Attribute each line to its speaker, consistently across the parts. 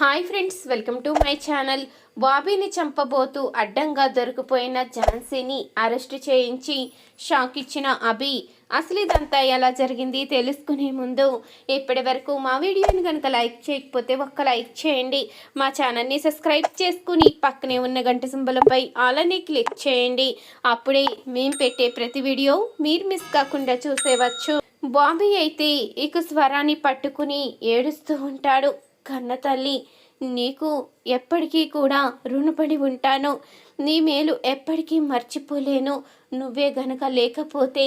Speaker 1: Hi friends welcome to my channel. బాబీని చంపబోతూ అడ్డంగా దొరికిపోయిన ఝాన్సీని arrest చేయించి షాక్ ఇచ్చిన అభి. అసలు ఇదంతా ఎలా జరిగింది తెలుసుకునే ముందు ఇప్పటి వరకు మా వీడియోని కనుక లైక్ చేయకపోతే ఒక్క లైక్ చేయండి. మా ఛానల్ని సబ్స్క్రైబ్ చేసుకుని పక్కనే ఉన్న గంట సింబలపై అలానే క్లిక్ చేయండి. అప్పుడే మేము పెట్టే ప్రతి వీడియో మీరు మిస్ కాకుండా చూసేవచ్చు. బాబీ అయితే ఇక స్వరాన్ని పట్టుకుని ఏడుస్తూ ఉంటాడు. కన్న తల్లి నీకు ఎప్పటికీ కూడా రుణపడి ఉంటాను. నీ మేలు ఎప్పటికీ మర్చిపోలేను. నువ్వే గనక లేకపోతే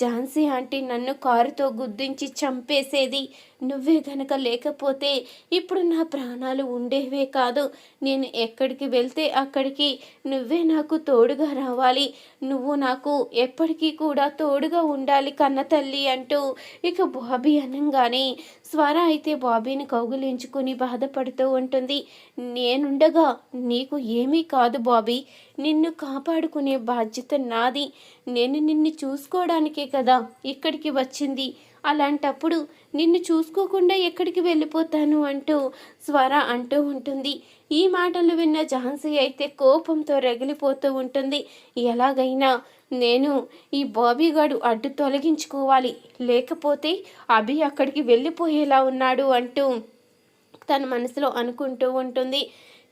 Speaker 1: ఝాన్సీ ఆంటీ నన్ను కారుతో గుద్దించి చంపేసేది. నువ్వే గనక లేకపోతే ఇప్పుడు నా ప్రాణాలు ఉండేవే కాదు. నేను ఎక్కడికి వెళ్తే అక్కడికి నువ్వే నాకు తోడుగా రావాలి. నువ్వు నాకు ఎప్పటికీ కూడా తోడుగా ఉండాలి కన్న తల్లి అంటూ ఇక బాబీ అనగానే స్వర అయితే బాబీని కౌగులించుకుని బాధపడుతూ ఉంటుంది. నేనుండగా నీకు ఏమీ కాదు బాబీ. నిన్ను కాపాడుకునే బాధ్యత నాది. నేను నిన్ను చూసుకోవడానికే కదా ఇక్కడికి వచ్చింది. అలాంటప్పుడు నిన్ను చూసుకోకుండా ఎక్కడికి వెళ్ళిపోతాను అంటూ స్వర అంటూ ఉంటుంది. ఈ మాటలు విన్న ఝాన్సీ అయితే కోపంతో రగిలిపోతూ ఉంటుంది. ఎలాగైనా నేను ఈ బాబీగాడు అడ్డు తొలగించుకోవాలి. లేకపోతే అభి అక్కడికి వెళ్ళిపోయేలా ఉన్నాడు అంటూ తన మనసులో అనుకుంటూ ఉంటుంది.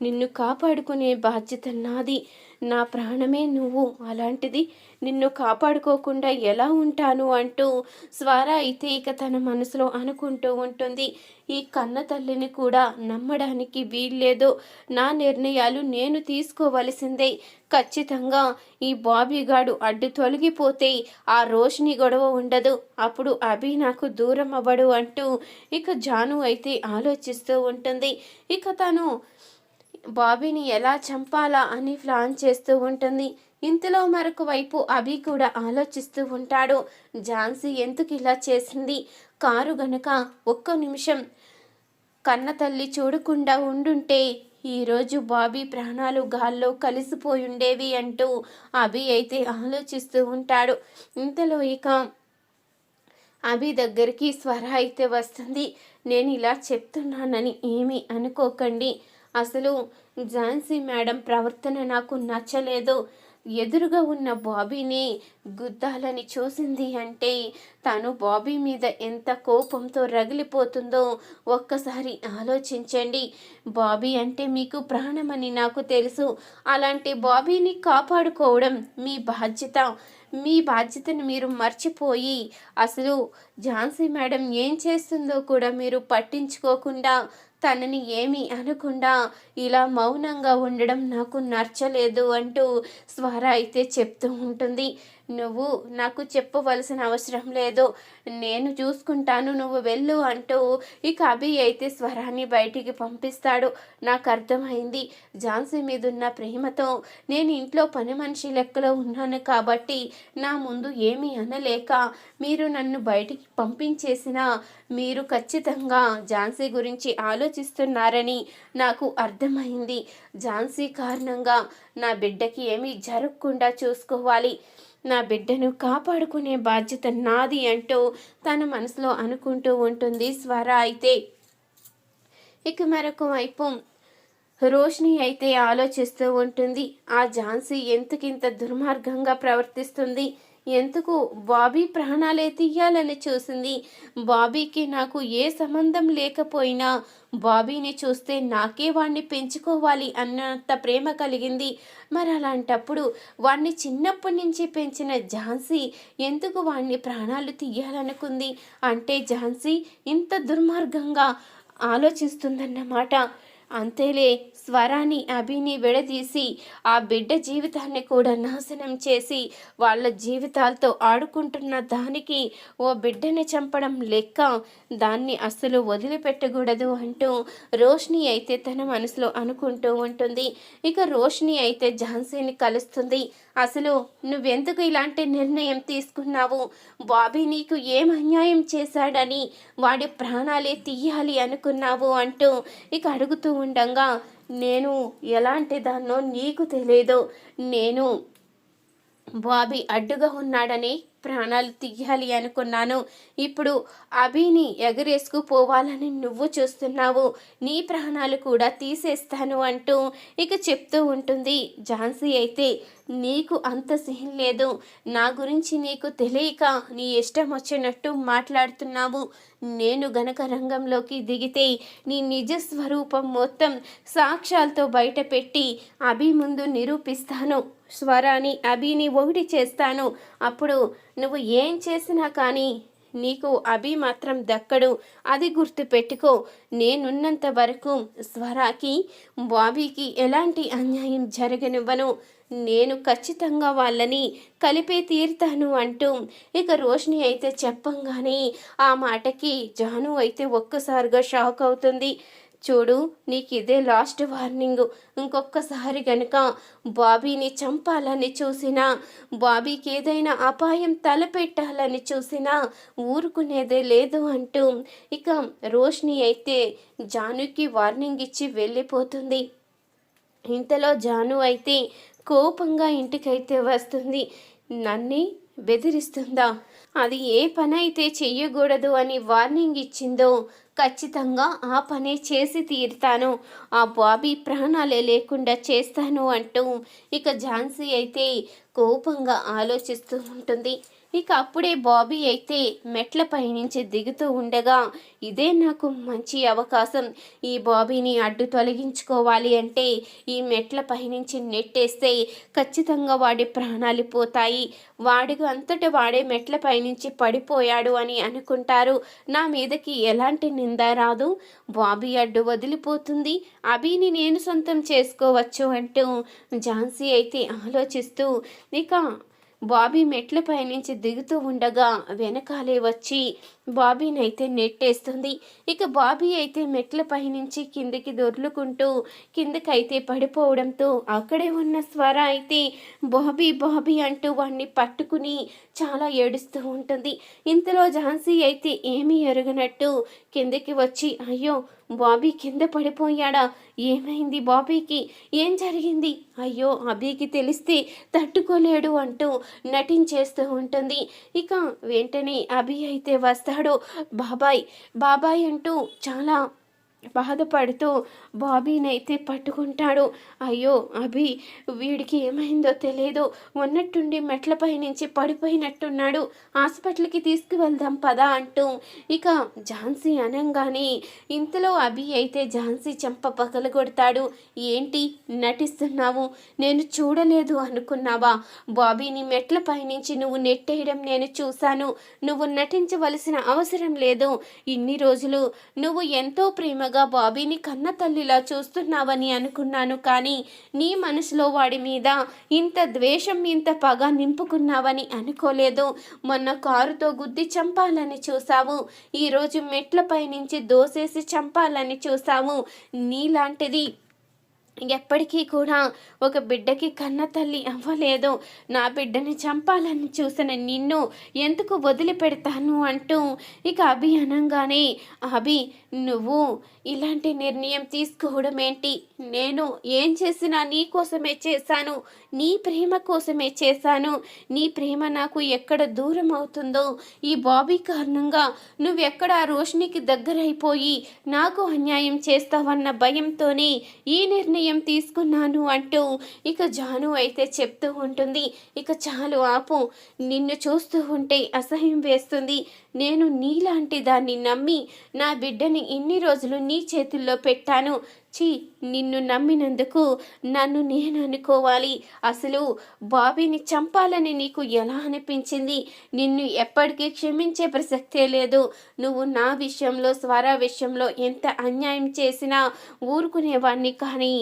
Speaker 1: నిన్ను కాపాడుకునే బాధ్యత నాది. నా ప్రాణమే నువ్వు. అలాంటిది నిన్ను కాపాడుకోకుండా ఎలా ఉంటాను అంటూ స్వర అయితే ఇక తన మనసులో అనుకుంటూ ఉంటుంది. ఈ కన్న తల్లిని కూడా నమ్మడానికి వీల్లేదు. నా నిర్ణయాలు నేను తీసుకోవలసిందే. ఖచ్చితంగా ఈ బాబీగాడు అడ్డు తొలగిపోతే ఆ రోషిని గొడవ ఉండదు. అప్పుడు అభి నాకు దూరం అవ్వడు అంటూ ఇక జాను అయితే ఆలోచిస్తూ ఉంటుంది. ఇక తను బాబీని ఎలా చంపాలా అని ప్లాన్ చేస్తూ ఉంటుంది. ఇంతలో మరొక వైపు అభి కూడా ఆలోచిస్తూ ఉంటాడు. ఝాన్సీ ఎందుకు ఇలా చేసింది? కారు గనక ఒక్క నిమిషం కన్న తల్లి చూడకుండా ఉండుంటే ఈరోజు బాబీ ప్రాణాలు గాల్లో కలిసిపోయి ఉండేవి అంటూ అభి అయితే ఆలోచిస్తూ ఉంటాడు. ఇంతలో ఇక అభి దగ్గరికి స్వర అయితే వస్తుంది. నేను ఇలా చెప్తున్నానని ఏమీ అనుకోకండి. అసలు ఝాన్సీ మేడం ప్రవర్తన నాకు నచ్చలేదు. ఎదురుగా ఉన్న బాబీని గుద్దాలని చూసింది అంటే తను బాబీ మీద ఎంత కోపంతో రగిలిపోతుందో ఒక్కసారి ఆలోచించండి. బాబీ అంటే మీకు ప్రాణమని నాకు తెలుసు. అలాంటి బాబీని కాపాడుకోవడం మీ బాధ్యత. మీ బాధ్యతను మీరు మర్చిపోయి అసలు ఝాన్సీ మేడం ఏం చేస్తుందో కూడా మీరు పట్టించుకోకుండా తనని ఏమీ అనకుండా ఇలా మౌనంగా ఉండడం నాకు నచ్చలేదు అంటూ స్వర అయితే చెప్తూ ఉంటుంది. నువ్వు నాకు చెప్పవలసిన అవసరం లేదు. నేను చూసుకుంటాను నువ్వు వెళ్ళు అంటూ ఇక అభి అయితే స్వరాన్ని బయటికి పంపిస్తాడు. నాకు అర్థమైంది. ఝాన్సీ మీద ఉన్న ప్రేమతో నేను ఇంట్లో పని మనిషి లెక్కలో ఉన్నాను కాబట్టి నా ముందు ఏమీ అనలేక మీరు నన్ను బయటికి పంపించేసిన మీరు ఖచ్చితంగా ఝాన్సీ గురించి ఆలోచిస్తున్నారని నాకు అర్థమైంది. ఝాన్సీ కారణంగా నా బిడ్డకి ఏమీ జరగకుండా చూసుకోవాలి. నా బిడ్డను కాపాడుకునే బాధ్యత నాది అంటూ తన మనసులో అనుకుంటూ ఉంటుంది స్వర. అయితే ఇక మరొక వైపు రోషిని అయితే ఆలోచిస్తూ ఉంటుంది ఆ ఝాన్సీ ఎంతకింత దుర్మార్గంగా ప్రవర్తిస్తుంది? ఎందుకు బాబీ ప్రాణాలే తీయాలని చూసింది. బాబీకి నాకు ఏ సంబంధం లేకపోయినా బాబీని చూస్తే నాకే వాణ్ణి పెంచుకోవాలి అన్నంత ప్రేమ కలిగింది. మరి అలాంటప్పుడు వాణ్ణి చిన్నప్పటి నుంచి పెంచిన ఝాన్సీ ఎందుకు వాణ్ణి ప్రాణాలు తీయాలనుకుంది? అంటే ఝాన్సీ ఇంత దుర్మార్గంగా ఆలోచిస్తుందన్నమాట. అంతేలే స్వరాన్ని అభిని విడదీసి ఆ బిడ్డ జీవితాన్ని కూడా నాశనం చేసి వాళ్ళ జీవితాలతో ఆడుకుంటున్న దానికి ఓ బిడ్డని చంపడం లెక్క దాన్ని అస్సలు వదిలిపెట్టకూడదు అంటూ రోషిని అయితే తన మనసులో అనుకుంటూ ఉంటుంది. ఇక రోష్ని అయితే ఝాన్సీని కలుస్తుంది. అసలు నువ్వెందుకు ఇలాంటి నిర్ణయం తీసుకున్నావు? బాబీ నీకు ఏం అన్యాయం చేశాడని వాడి ప్రాణాలే తీయాలి అనుకున్నావు అంటూ ఇక అడుగుతూ ఉండగా నేను ఎలాంటి దాన్నో నీకు తెలియదు నేను బాబీ అడ్డుగా ఉన్నాడని ప్రాణాలు తీయాలి అనుకున్నాను. ఇప్పుడు అభిని ఎగరేసుకుపోవాలని నువ్వు చూస్తున్నావు. నీ ప్రాణాలు కూడా తీసేస్తాను అంటూ ఇక చెప్తూ ఉంటుంది. ఝాన్సీ అయితే నీకు అంత సీన్ లేదు. నా గురించి నీకు తెలియక నీ ఇష్టం వచ్చినట్టు మాట్లాడుతున్నావు. నేను గనక రంగంలోకి దిగితే నీ నిజ స్వరూపం మొత్తం సాక్ష్యాలతో బయటపెట్టి అభి ముందు నిరూపిస్తాను. స్వరాన్ని అభిని ఒకటి చేస్తాను. అప్పుడు నువ్వు ఏం చేసినా కానీ నీకు అభి మాత్రం దక్కడు. అది గుర్తు పెట్టుకో నేనున్నంత వరకు స్వరాకి బాబీకి ఎలాంటి అన్యాయం జరగనివ్వను. నేను ఖచ్చితంగా వాళ్ళని కలిపే తీరుతాను అంటూ ఇక రోషిని అయితే చెప్పంగానే ఆ మాటకి జాను అయితే ఒక్కసారిగా షాక్ అవుతుంది. చూడు నీకు ఇదే లాస్ట్ వార్నింగ్. ఇంకొకసారి గనక బాబీని చంపాలని చూసినా బాబీకి ఏదైనా అపాయం తలపెట్టాలని చూసినా ఊరుకునేదే లేదు అంటూ ఇక రోష్ని అయితే జానుకి వార్నింగ్ ఇచ్చి వెళ్ళిపోతుంది. ఇంతలో జాను అయితే కోపంగా ఇంటికైతే వస్తుంది. నన్నే బెదిరిస్తుందా? అది ఏ పని అయితే చెయ్యకూడదు అని వార్నింగ్ ఇచ్చిందో ఖచ్చితంగా ఆ పనే చేసి తీరుతాను. ఆ బాబీ ప్రాణాలే లేకుండా చేస్తాను అంటూ ఇక ఝాన్సీ అయితే కోపంగా ఆలోచిస్తూ ఉంటుంది. ఇక అప్పుడే బాబీ అయితే మెట్లపై నుంచి దిగుతూ ఉండగా ఇదే నాకు మంచి అవకాశం. ఈ బాబీని అడ్డు తొలగించుకోవాలి అంటే ఈ మెట్లపై నుంచి నెట్టేస్తే ఖచ్చితంగా వాడి ప్రాణాలు పోతాయి. వాడికి అంతటి వాడే మెట్లపై నుంచి పడిపోయాడు అని అనుకుంటారు. నా మీదకి ఎలాంటి నింద రాదు. బాబీ అడ్డు వదిలిపోతుంది. అభిని నేను సొంతం చేసుకోవచ్చు అంటూ ఝాన్సీ అయితే ఆలోచిస్తూ ఇక బాబీ మెట్లపై నుంచి దిగుతూ ఉండగా వెనకాలే వచ్చి బాబీని అయితే నెట్టేస్తుంది. ఇక బాబీ అయితే మెట్లపై నుంచి కిందికి దొర్లుకుంటూ కిందకైతే పడిపోవడంతో అక్కడే ఉన్న స్వర అయితే బాబీ బాబీ అంటూ వాడిని పట్టుకుని చాలా ఏడుస్తూ ఉంటుంది. ఇంతలో ఝాన్సీ అయితే ఏమీ ఎరగనట్టు కిందకి వచ్చి అయ్యో బాబీ కింద పడిపోయాడా? ఏమైంది బాబీకి? ఏం జరిగింది? అయ్యో అభికి తెలిస్తే తట్టుకోలేడు అంటూ నటించేస్తూ ఉంటుంది. ఇక వెంటనే అభి అయితే వస్తాడు. బాబాయ్ బాబాయ్ అంటూ చాలా బాధపడుతూ బాబీనైతే పట్టుకుంటాడు. అయ్యో అభి వీడికి ఏమైందో తెలియదు ఉన్నట్టుండి మెట్లపై నుంచి పడిపోయినట్టున్నాడు. హాస్పిటల్కి తీసుకువెళ్దాం పదా అంటూ ఇక ఝాన్సీ అనంగానే ఇంతలో అభి అయితే ఝాన్సీ చెంప పగలగొడతాడు. ఏంటి నటిస్తున్నావు? నేను చూడలేదు అనుకున్నావా? బాబీని మెట్లపై నుంచి నువ్వు నెట్టేయడం నేను చూశాను. నువ్వు నటించవలసిన అవసరం లేదు. ఇన్ని రోజులు నువ్వు ఎంతో ప్రేమ ప్రేమగా బాబీని కన్న తల్లిలా చూస్తున్నావని అనుకున్నాను కానీ నీ మనసులో వాడి మీద ఇంత ద్వేషం ఇంత పగ నింపుకున్నావని అనుకోలేదు. మొన్న కారుతో గుద్ది చంపాలని చూశావు. ఈరోజు మెట్లపై నుంచి దోసేసి చంపాలని చూశావు. నీలాంటిది ఎప్పటికీ కూడా ఒక బిడ్డకి కన్న తల్లి అవ్వలేదు. నా బిడ్డని చంపాలని చూసిన నిన్ను ఎందుకు వదిలిపెడతాను అంటూ ఇక అభి అనంగానే అభి నువ్వు ఇలాంటి నిర్ణయం తీసుకోవడం ఏంటి? నేను ఏం చేసినా నీ కోసమే చేశాను. నీ ప్రేమ కోసమే చేశాను. నీ ప్రేమ నాకు ఎక్కడ దూరం అవుతుందో ఈ బాబీ కారణంగా నువ్వెక్కడ ఆ రోషినికి దగ్గరైపోయి నాకు అన్యాయం చేస్తావన్న భయంతోనే ఈ నిర్ణయం తీసుకున్నాను అంటూ ఇక జాను అయితే చెప్తూ ఉంటుంది. ఇక చాలు ఆపు. నిన్ను చూస్తూ ఉంటే అసహ్యం వేస్తుంది. నేను నీలాంటి దాన్ని నమ్మి నా బిడ్డని ఇన్ని రోజులు నీ చేతుల్లో పెట్టాను. ఛీ నిన్ను నమ్మినందుకు నన్ను నేను అనుకోవాలి. అసలు బాబీని చంపాలని నీకు ఎలా అనిపించింది? నిన్ను ఎప్పటికీ క్షమించే ప్రసక్తే లేదు. నువ్వు నా విషయంలో స్వర విషయంలో ఎంత అన్యాయం చేసినా ఊరుకునేవాడిని కానీ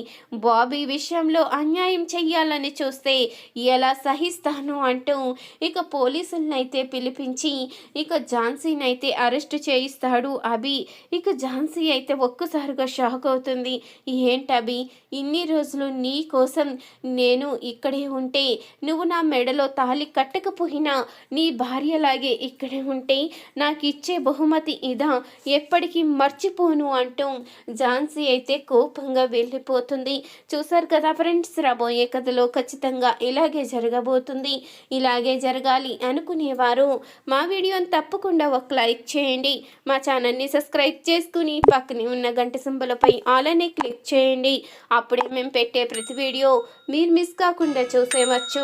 Speaker 1: బాబీ విషయంలో అన్యాయం చెయ్యాలని చూస్తే ఎలా సహిస్తాను అంటూ ఇక పోలీసులనైతే అయితే పిలిపించి ఇక ఝాన్సీని అయితే అరెస్ట్ చేయిస్తాడు అభి. ఇక ఝాన్సీ అయితే ఒక్కసారిగా షాక్ అవుతుంది. ఏంటబి ఇన్ని రోజులు నీ కోసం నేను ఇక్కడే ఉంటే నువ్వు నా మెడలో తాళి కట్టకపోయినా నీ భార్యలాగే ఇక్కడే ఉంటే నాకు ఇచ్చే బహుమతి ఇదా? ఎప్పటికీ మర్చిపోను అంటూ ఝాన్సీ అయితే కోపంగా వెళ్ళిపోతుంది. చూసారు కదా ఫ్రెండ్స్ రాబోయే కథలో ఖచ్చితంగా ఇలాగే జరగబోతుంది. ఇలాగే జరగాలి అనుకునేవారు. మా వీడియోని తప్పకుండా ఒక లైక్ చేయండి. మా ఛానల్ని సబ్స్క్రైబ్ చేసుకుని పక్కనే ఉన్న గంట సింబలపై ఆల్ అనే క్లిక్ చేయండి. అప్పుడే మేము పెట్టే ప్రతి వీడియో మీరు మిస్ కాకుండా చూసేవచ్చు